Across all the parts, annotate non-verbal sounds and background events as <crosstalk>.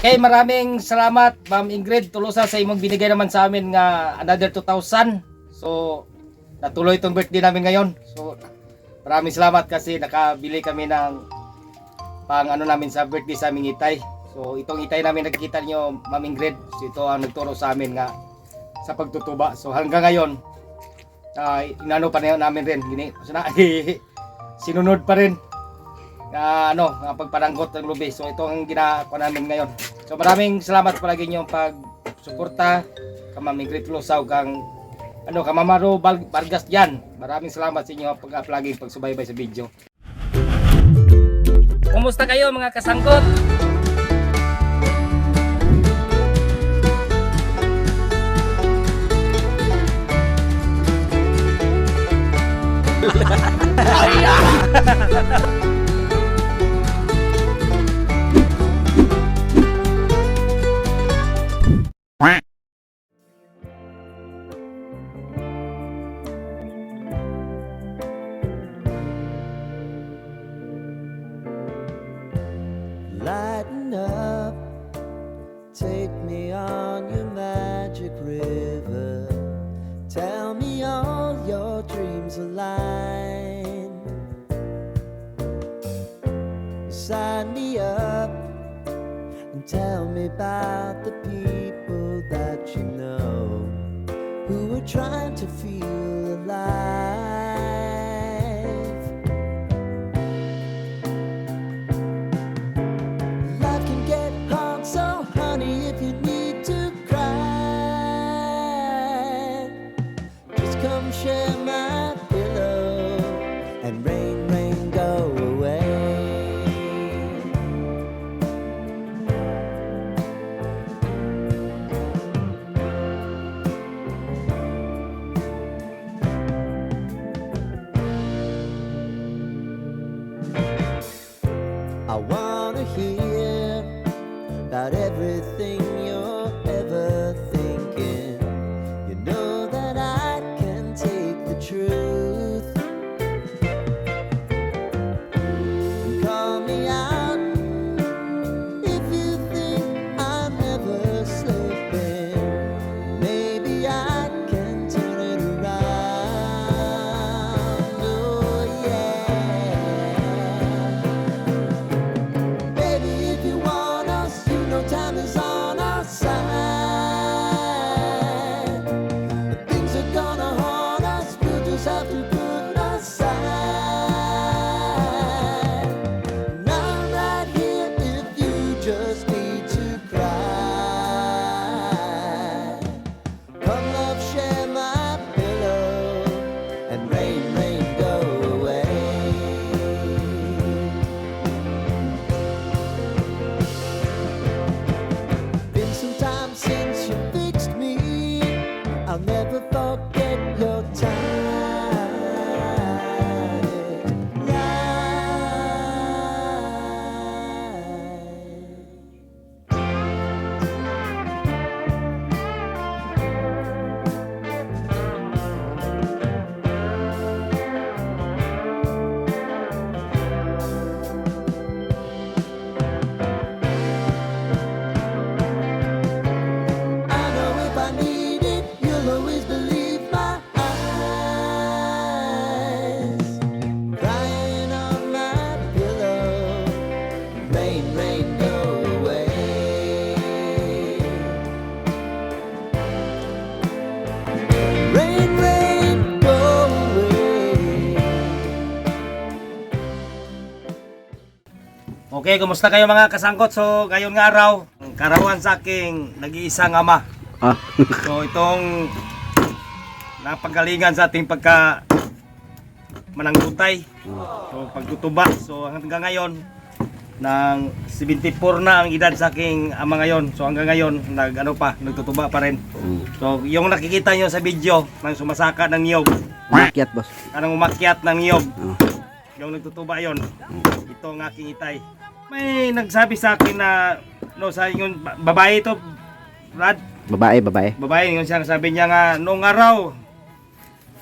Okay, maraming salamat Ma'am Ingrid Tulusa sa imong binigay naman sa amin nga another 2,000. So, natuloy itong birthday namin ngayon. So, maraming salamat kasi nakabili kami ng pang ano namin sa birthday sa aming itay. So, itong itay namin nakikita niyo Ma'am Ingrid. So, ito ang nagturo sa amin nga sa pagtutuba. So, hanggang ngayon, ah inano pa na namin rin. Gini, <laughs> sinunod pa rin na ano, nga pagparanggot ng lubi. So ito ang ginagawa namin ngayon. So maraming salamat palagi niyo pag suporta ka Ma'am Ingrid Lusaw kang ano ka Mamaro Bal- Vargas diyan. Maraming salamat sa inyo pag palagi pagsubaybay sa video. Kumusta kayo mga kasangkot? Lighten <laughs> to feel alive. I want Okay, kumusta kayo mga kasangkot? So, ngayon nga araw, karawan sa aking nag-iisang ama. Ah. <laughs> so, itong napagalingan sa ating pagka mananggutay. So, pagtutuba. So, hanggang ngayon, ng 74 na ang edad sa aking ama ngayon. So, hanggang ngayon, nag, ano pa, nagtutuba pa rin. Mm. So, yung nakikita nyo sa video, ng sumasaka ng niyog, Makyat, boss. anong umakyat ng niyog, Oh. yung nagtutuba yon ito ang aking itay may nagsabi sa akin na no sa yung ba- babae to Brad Babae, babae. babae yung siya sabi niya nga noong araw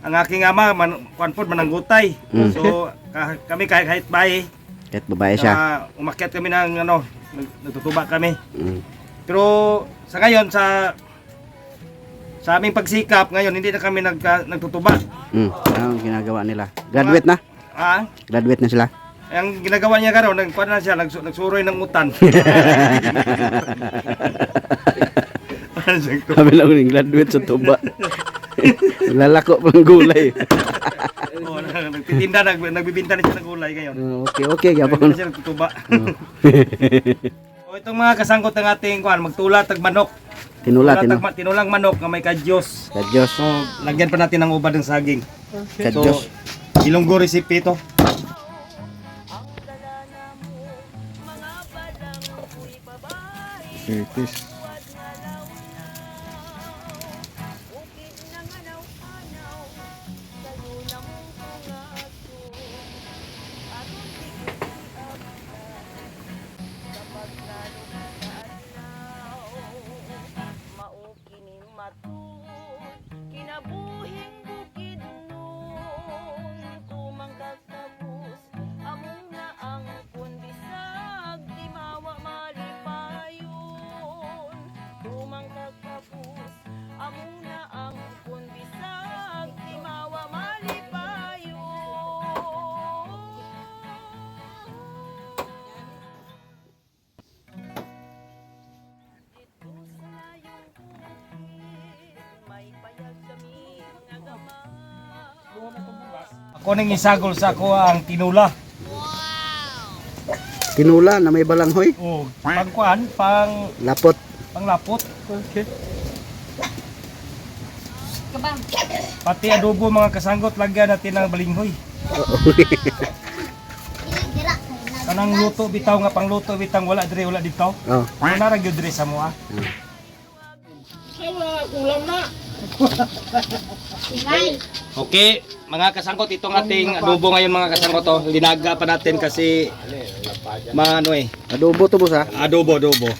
ang aking ama man, kwan po mananggutay Mm. so ka- kami kahit kahit bahay Kahit babae siya. Na umakyat kami ng ano, nag- nagtutuba kami. Mm. Pero sa ngayon sa sa aming pagsikap ngayon hindi na kami nagka, nagtutuba. Mm. Ano ginagawa nila? Graduate na? Ah, Graduate na sila? Ang ginagawa niya karon nagkuha na siya nagsu- nagsuroy ng utan. <laughs> <laughs> Kami lang yung graduate sa tuba. <laughs> Lalako pang gulay. Oo, nagtitinda nag, nagbibinta na siya ng gulay ngayon. Oh, okay, okay. Gapon. na siya nagtutuba. o itong mga kasangkot ng ating kuan, magtula tag manok. Tinula, Tula, tinu. tag, tinulang manok nga may kadyos. Kadyos. So, lagyan pa natin ng ubad ng saging. Kadyos. So, ilonggo recipe ito. 30 tumang kakabus among na ang kundisag di mawa malipayon Dito sa iyong bukid, may payag kami nga gamay. Ako nang isagol sa ako ang tinula. Tinula na may balanghoy. Oh, pangkuan, pang Lapot. panglapot. Okay. Pati adobo mga kasanggot lagyan natin ng balinghoy. Kanang luto bitaw nga pangluto bitang wala dire wala dito. Oh. Ano na ra gyud dire sa mua? Okay, mga kasangkot itong ating adobo ngayon mga kasangkot to. Linaga pa natin kasi maano eh, Adobo to boss ha. adobo adobo.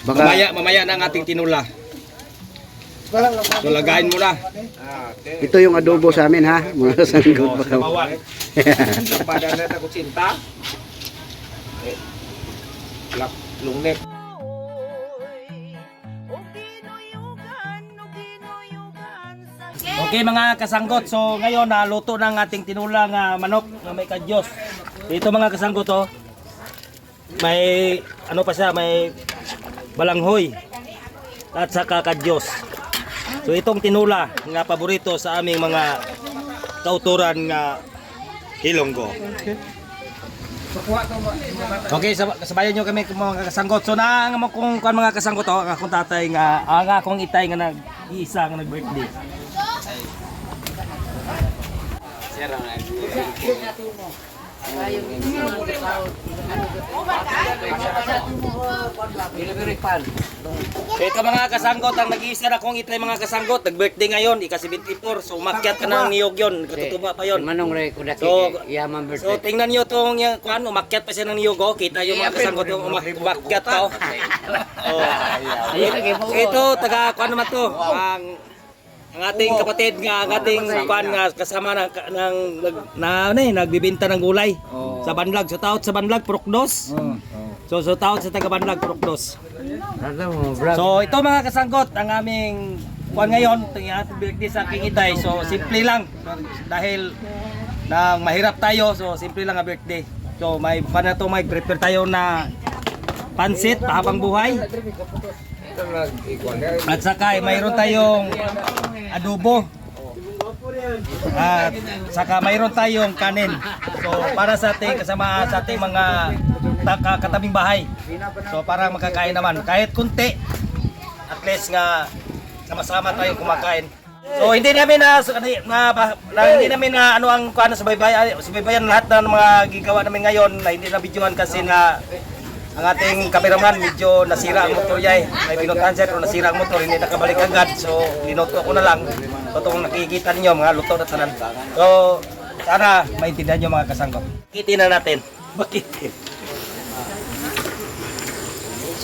Baka Mamaya mamaya na ang ating tinula. So lagayin mo na. ito yung adobo sa amin ha. Mga kasanggot baka. Bawal. Oy, o ginuyugan, o ginuyugan sa Okay mga kasanggot, so ngayon naluto na ang ating tinulang ah, manok na may kadyos. Ito mga kasanggot to, may ano pa siya, may balanghoy at saka kadyos. So itong tinula nga paborito sa aming mga kauturan nga Hilonggo. Okay, sab sabayan nyo kami mga kasanggot. So na nga kung kuan mga kasanggot ang akong tatay nga, ang akong itay nga nag-iisa nga nag-birthday. Kaya ka mga kasanggot, ang nag-iisa na kong itay mga kasanggot, nag-birthday ngayon, ika-74, so umakyat ka ng niyog yun, katutuba pa yun. Manong re ko So, yaman So birthday. tingnan niyo tong yung kuan umakyat pa siya ng niyog oh. Kita yung mga kasanggot yung umak umakyat pa oh. <laughs> oh. Ito taga kuan naman to. Ang ang ating kapatid nga ang ating kuan nga kasama ng ng nag- na ano eh, nagbibenta ng gulay sa Banlag. So taot sa Banlag Prokdos. So so taot sa taga Banlag Prokdos. Mo? So ito mga kasanggot ang aming kuan ngayon, birthday sa King Itay. So simple lang dahil nang mahirap tayo, so simple lang ang birthday. So may kuan na to, may prepare tayo na pansit habang buhay. At saka eh, mayroon tayong adobo. At saka mayroon tayong kanin. So para sa ating kasama sa ating mga katabing bahay. So para makakain naman kahit kunti. At least nga sama-sama tayo kumakain. So hindi namin na, na, na hindi namin na ano ang kuan sa baybayan, sa baybayan lahat ng mga gigawa namin ngayon na hindi na videoan kasi na ang ating cameraman medyo nasira ang motor niya eh. May pinuntahan siya pero nasira ang motor, hindi nakabalik agad. So, linuto ko na lang. So, itong nakikita ninyo, mga luto na tanan. So, sana maintindihan nyo mga kasangkot. Kitin na natin. <laughs> Bakit?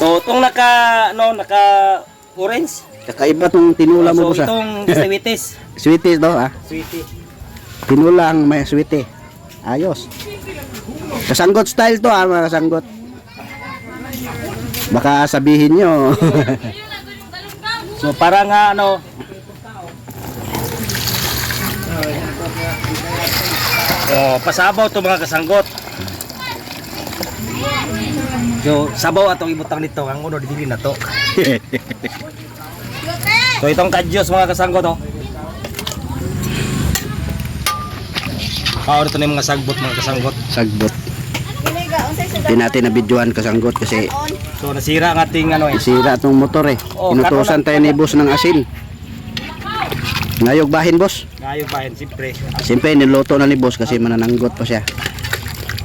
So, itong naka, ano, naka orange. Kakaiba tong tinula mo so, boss ha. itong sawitis. <laughs> Sweeties to ha. Sweetie. Tinula ang may sweetie. Ayos. Kasanggot style to ah, mga kasanggot. Baka sabihin nyo. <laughs> So para nga ano Oh, pasabaw to mga kasanggot. So, sabaw atong ibutang nito ang uno dili na to. <laughs> so itong kadyos mga kasanggot oh. Paano to na yung mga sagbot mga kasanggot. Sagbot. Hindi natin na videoan kasanggot kasi So nasira ang ating ano eh. Sira itong motor eh. Oh, Inutusan tayo ni boss ng asin. Ngayog bahin boss. Kayo bahin siyempre. Siyempre niluto na ni boss kasi manananggot pa siya.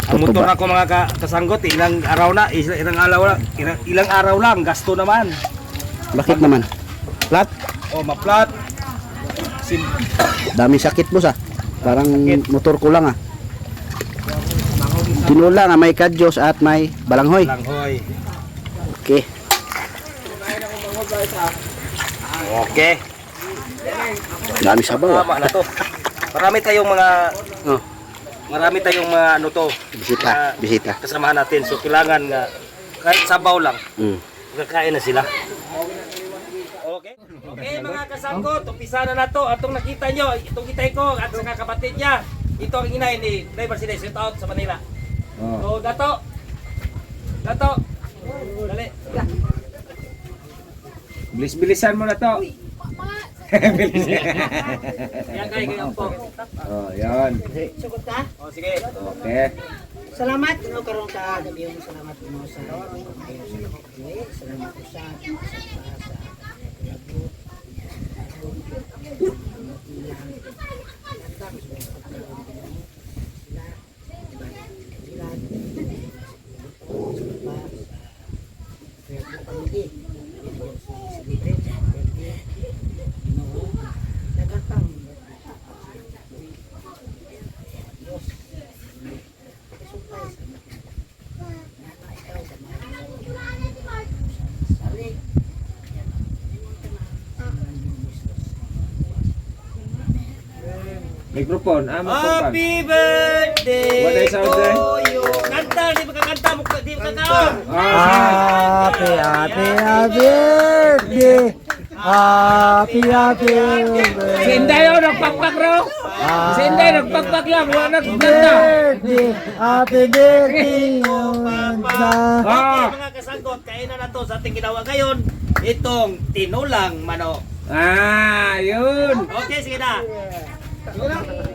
Ang motor Tutuba. ako mga ka- kasanggot ilang araw na, ilang, ilang araw lang, ilang, ilang araw lang gasto naman. Bakit naman? Flat? Oh, maplat. Sim Dami sakit boss ah. Parang Sakit. motor ko lang ah. Tinula na may kadyos at may balanghoy. lang hoy. Okay. Okay. Dami sabaw ah. Tama na to. Marami tayong mga Oh, marami tayong mga ano to bisita, bisita. kasamahan natin. So kailangan nga kahit sabaw lang, Mm. kakain na sila. Okay. Okay mga kasanggot, umpisa na na to. Atong nakita nyo, itong kitay ko at saka kapatid niya. Ito ang inay ni Driver Sila, shout out sa Manila. So, dato. Dato. Dali. Bilis-bilisan mo na to. <laughs> Yan kay kayo po. Oh, yan. Sugod ka? O sige. Okay. Salamat no karon ka gabi mo salamat mo sa salamat sa sa sa Microphone. Ah, microphone. Happy birthday What is out there? you. Kanta, di ba kakanta mo? Di ba kakaon? Ah, Happy, happy, happy birthday. Happy, happy birthday. Inday o, nagpakpak raw. Si Inday, nagpakpak lang. Wala nagkanta. birthday. Happy birthday. Okay, mga kasanggot, kainan na to sa ating ginawa ngayon. Itong tinulang manok. ah, yun. Okay, sige na. ¿Sigue